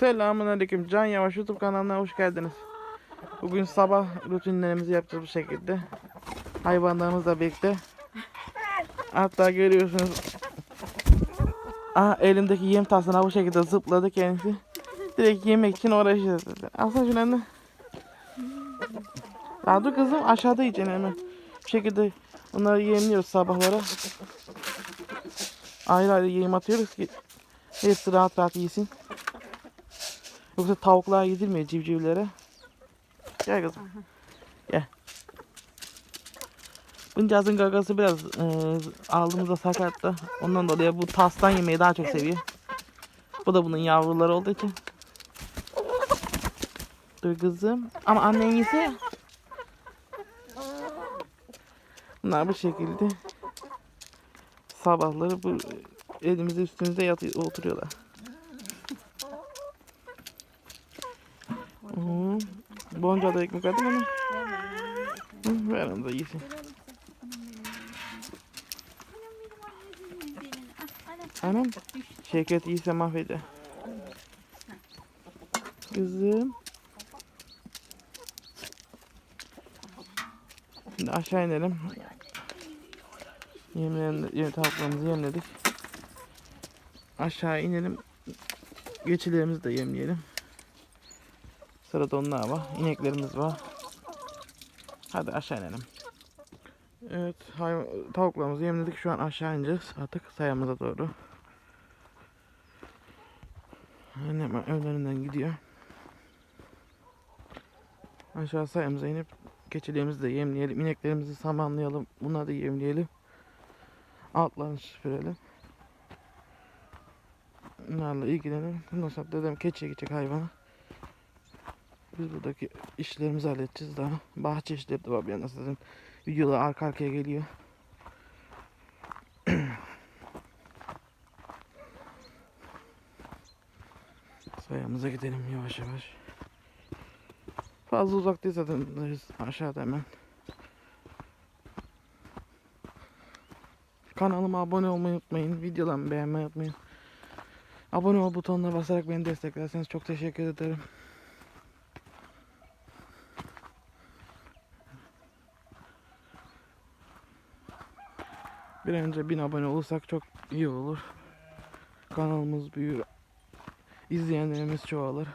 Selamun Aleyküm. Can Yavaş YouTube kanalına hoş geldiniz. Bugün sabah rutinlerimizi yapacağız bu şekilde. Hayvanlarımızla birlikte. Hatta görüyorsunuz. Aha elimdeki yem tasına bu şekilde zıpladı kendisi. Direkt yemek için uğraşacağız. Alsana şunu anne. Ya dur kızım aşağıda yiyeceksin hemen. Bu şekilde bunları yemliyoruz sabahlara. Ayrı ayrı yem atıyoruz ki hepsi rahat rahat yesin. Yoksa tavuklar yedirmiyor civcivlere. Gel kızım. Gel. Buncağızın gagası biraz e, aldığımızda sakattı. Ondan dolayı bu tastan yemeyi daha çok seviyor. Bu da bunun yavruları olduğu için. Dur kızım. Ama annen yese. Bunlar bu şekilde sabahları bu elimizde üstümüzde yatıyor, oturuyorlar. Hı. Bonca da ekmek aldım ama. Ver onu da yesin. Anam şirket iyiyse mahveder. Kızım. Şimdi aşağı inelim. Yemlerini, yem, tavuklarımızı yemledik. Aşağı inelim. Geçilerimizi de yemleyelim. Sırada onlar var. İneklerimiz var. Hadi aşağı inelim. Evet, tavuklarımızı yemledik. Şu an aşağı ineceğiz. Artık sayamıza doğru. Annem önlerinden gidiyor. Aşağı sayamıza inip keçilerimizi de yemleyelim. İneklerimizi samanlayalım. Bunları da yemleyelim. Altlarını süpürelim. Bunlarla ilgilenelim. Bundan sonra dedem keçiye gidecek hayvana. Biz buradaki işlerimizi halledeceğiz daha. Bahçe işleri de var bir yandan zaten. Videolar arka arkaya geliyor. Sayamıza gidelim yavaş yavaş. Fazla uzak değil zaten aşağıda hemen. Kanalıma abone olmayı unutmayın. Videolarımı beğenmeyi unutmayın. Abone ol butonuna basarak beni desteklerseniz çok teşekkür ederim. Bir önce bin abone olursak çok iyi olur. Kanalımız büyür. İzleyenlerimiz çoğalır.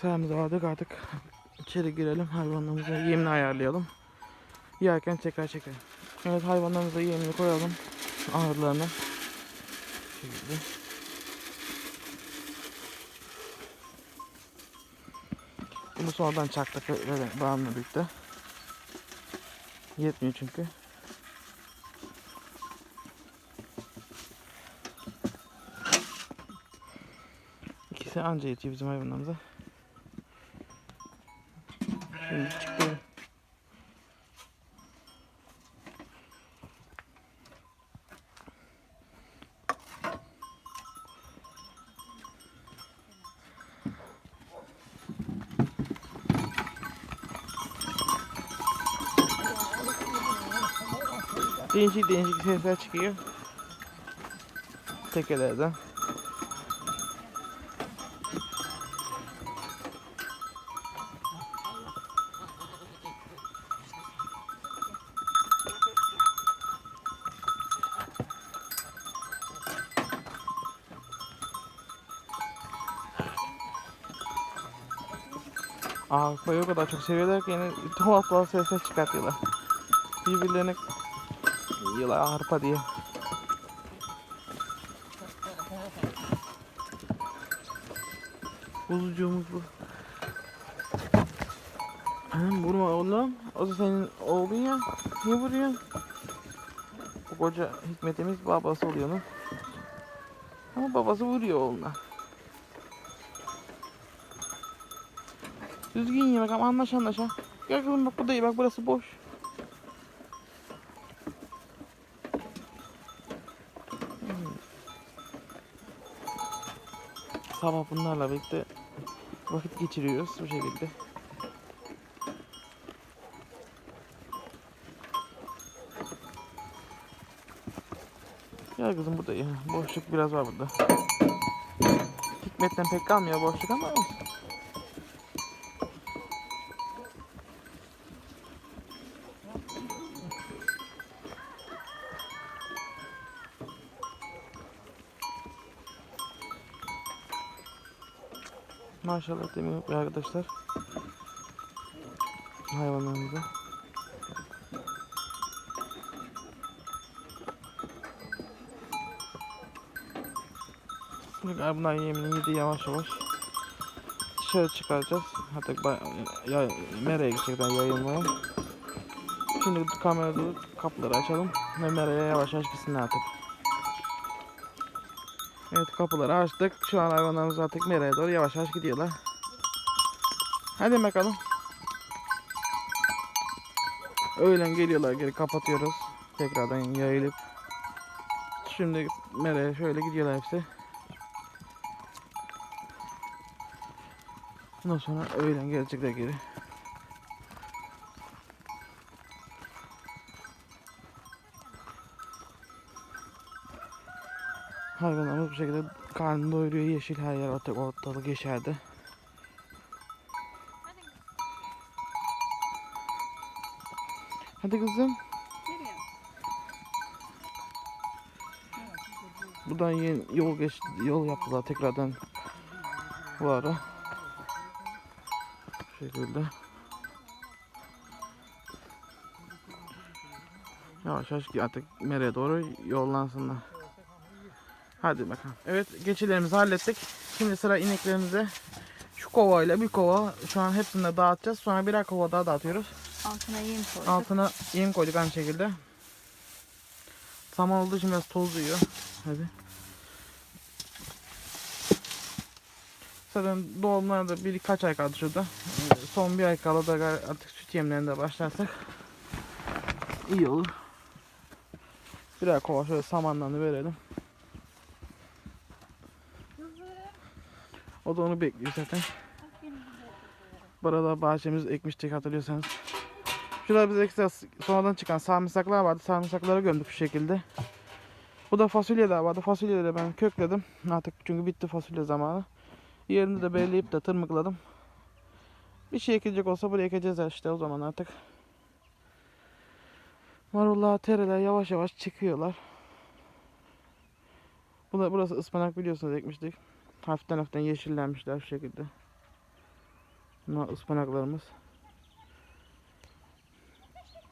Sayamızı aldık artık içeri girelim hayvanlarımıza yemini ayarlayalım. Yerken tekrar çekelim. Evet hayvanlarımıza yemini koyalım ağırlarına. Şekilde. Bunu sonradan çaktık böyle bağımla birlikte. Yetmiyor çünkü. İkisi anca yetiyor bizim hayvanlarımıza. Şimdi çıkıyorum. Değişik değişik sesler çıkıyor. Tekelerden. Arpayı o kadar çok seviyorlar ki yani tuhaf tuhaf sesler çıkartıyorlar. Birbirlerine yiyorlar arpa diye. Kuzucuğumuz bu. Anam vurma oğlum. O da senin oğlun ya. Niye vuruyorsun? Bu koca hikmetimiz babası oluyor onun. Ama babası vuruyor oğluna. Düzgün ye bakalım anlaş anlaş ha. Gel kızım bak bu da bak burası boş. sabah bunlarla birlikte vakit geçiriyoruz bu şekilde. Gel kızım burada ya. Boşluk biraz var burada. Hikmetten pek kalmıyor boşluk ama olsun. Maşallah demin arkadaşlar. Hayvanlarımıza. Şimdi bunlar yemini yedi yavaş yavaş. Dışarı çıkaracağız. Hatta ya, meraya gidecekler yayılmaya. Şimdi kamerada kapıları açalım ve meraya yavaş yavaş gitsinler artık. Evet kapıları açtık. Şu an hayvanlarımız artık meraya doğru yavaş yavaş gidiyorlar. Hadi bakalım. Öğlen geliyorlar geri kapatıyoruz. Tekrardan yayılıp. Şimdi meraya şöyle gidiyorlar hepsi. Ondan sonra öğlen gelecekler geri. Hayvanlarımız bu şekilde karnını doyuruyor. Yeşil her yer artık ortalık yeşerdi. Hadi kızım. Buradan yeni yol geç yol yaptılar tekrardan bu ara. Bu şekilde. Yavaş yavaş artık nereye doğru yollansınlar. Hadi bakalım. Evet geçilerimizi hallettik. Şimdi sıra ineklerimize. Şu kovayla bir kova şu an hepsini de dağıtacağız. Sonra birer kova daha dağıtıyoruz. Altına yem koyduk. Altına yem koyduk aynı şekilde. Saman olduğu için biraz toz yiyor. Hadi. Zaten doğumlara da birkaç ay kaldı şurada. Son bir ay kala da artık süt yemlerine başlarsak iyi olur. Birer kova şöyle samanlarını verelim. O da onu bekliyor zaten. Burada bahçemiz ekmiştik hatırlıyorsanız. Şurada biz ekstra sonradan çıkan sarımsaklar vardı. Sarımsakları gömdük bu şekilde. Bu da fasulyeler vardı. Fasulyeleri ben kökledim. Artık çünkü bitti fasulye zamanı. Yerini de belirleyip de tırmıkladım. Bir şey ekilecek olsa buraya ekeceğiz işte o zaman artık. Marullar, tereler yavaş yavaş çıkıyorlar. Burası ıspanak biliyorsunuz ekmiştik. Hafiften hafiften yeşillenmişler şu şekilde. Bunlar ıspanaklarımız.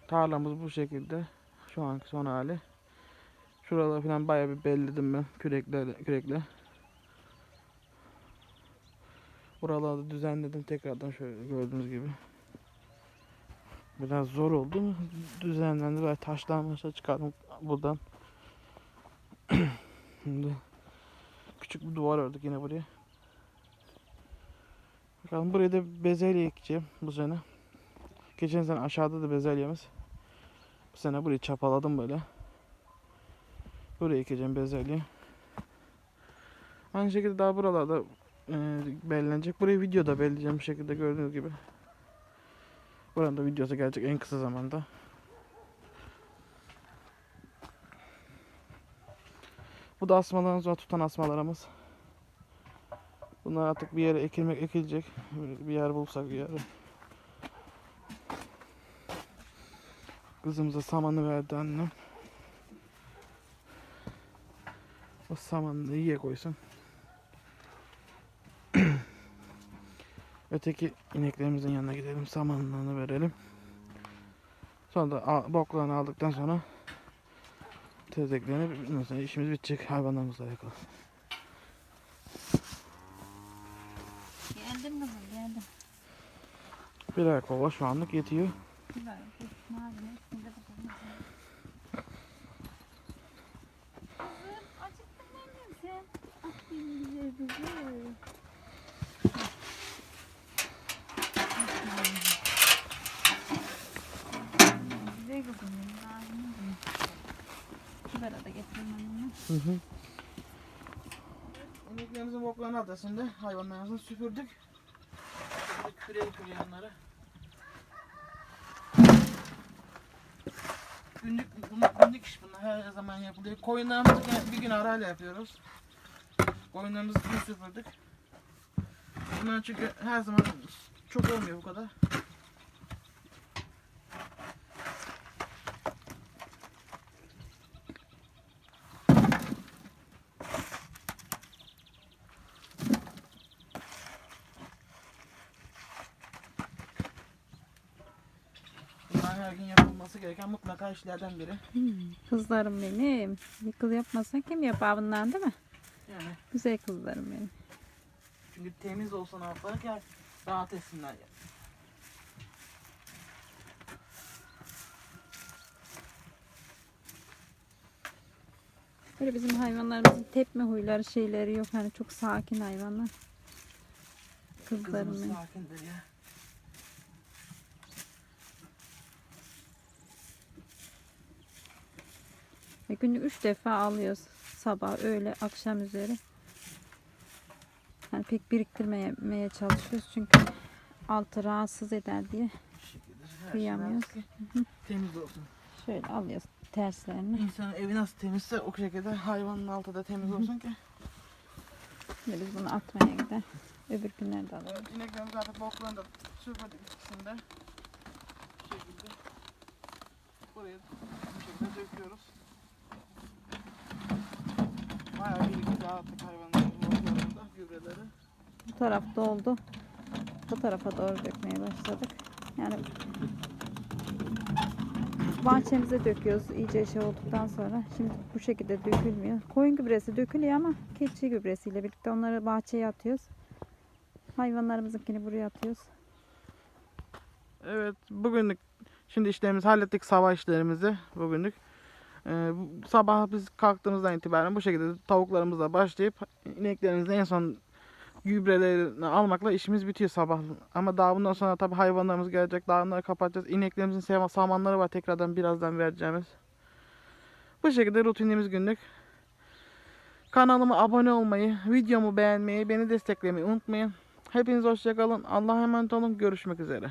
Tarlamız bu şekilde. Şu anki son hali. Şuraları falan bayağı bir belledim ben kürekle kürekle. Buraları düzenledim tekrardan şöyle gördüğünüz gibi. Biraz zor oldu düzenlendi. Böyle taşlar çıkardım buradan. Şimdi küçük bir duvar ördük yine buraya. Bakalım buraya da bezelye ekeceğim bu sene. Geçen sene aşağıda da bezelyemiz. Bu sene burayı çapaladım böyle. Buraya ekeceğim bezelye. Aynı şekilde daha buralarda e, belirlenecek. Burayı videoda belirleyeceğim bu şekilde gördüğünüz gibi. Buranın da videosu gelecek en kısa zamanda. Bu da asmalarımız var tutan asmalarımız. Bunlar artık bir yere ekilmek ekilecek. Bir yer bulsak bir yere. Kızımıza samanı verdi annem. O samanı da iyiye koysun. Öteki ineklerimizin yanına gidelim. Samanlarını verelim. Sonra da boklarını aldıktan sonra tezeklerini sonra işimiz bitecek hayvanlarımızla alakalı. Geldim kızım geldim. Birer kova şu anlık yetiyor. Üstünde bakalım. Kızım acıktın mı sen? Ah benim güzel kızım. Güzel kızım benim, nazinim benim. Biber'e de getireyim anneme. Hı hı. İneklerimizin boklarını alacağız şimdi. Hayvanlarımızı süpürdük. Şimdi küreği kırıyor onları. Günlük, günlük iş bunlar. Her zaman yapılıyor. Koyunlarımızı bir gün arayla yapıyoruz. Koyunlarımızı dün süpürdük. Bunlar çünkü her zaman çok olmuyor bu kadar. Bunlar her gün yapılması gereken mutlaka işlerden biri. Kızlarım benim. Yıkıl yapmasa kim yapar bundan değil mi? Yani Güzel kızlarım benim. çünkü temiz olsun altlar ki rahat etsinler. Yani. Böyle bizim hayvanlarımızın tepme huyları şeyleri yok. Hani çok sakin hayvanlar. Kızlarım Kızımız benim. sakindir ya. Ve günlük üç defa alıyoruz. Sabah, öğle, akşam üzeri. Yani pek biriktirmemeye çalışıyoruz çünkü altı rahatsız eder diye. Şey Kıyamıyoruz. ki Temiz olsun. Şöyle alıyoruz terslerini. İnsanın evi nasıl temizse o şekilde hayvanın altı da temiz olsun ki. Ve biz bunu atmaya gider. Öbür günlerde alırız. Evet, ineklerimiz zaten boklarını da süpürdük ikisini de. Bu şekilde. Buraya bu şekilde döküyoruz. Bayağı bir iki dağıttık hayvanların boklarında gübreleri. Bu taraf doldu. Bu tarafa doğru dökmeye başladık. Yani bahçemize döküyoruz iyice şey olduktan sonra. Şimdi bu şekilde dökülmüyor. Koyun gübresi dökülüyor ama keçi gübresiyle birlikte onları bahçeye atıyoruz. Hayvanlarımızınkini buraya atıyoruz. Evet bugünlük şimdi işlerimizi hallettik sabah işlerimizi bugünlük. Ee, sabah biz kalktığımızdan itibaren bu şekilde tavuklarımızla başlayıp ineklerimizin en son gübrelerini almakla işimiz bitiyor sabah. Ama daha bundan sonra tabii hayvanlarımız gelecek. Daha onları kapatacağız. İneklerimizin samanları var tekrardan birazdan vereceğimiz. Bu şekilde rutinimiz günlük. Kanalıma abone olmayı, videomu beğenmeyi, beni desteklemeyi unutmayın. Hepiniz hoşçakalın. Allah'a emanet olun. Görüşmek üzere.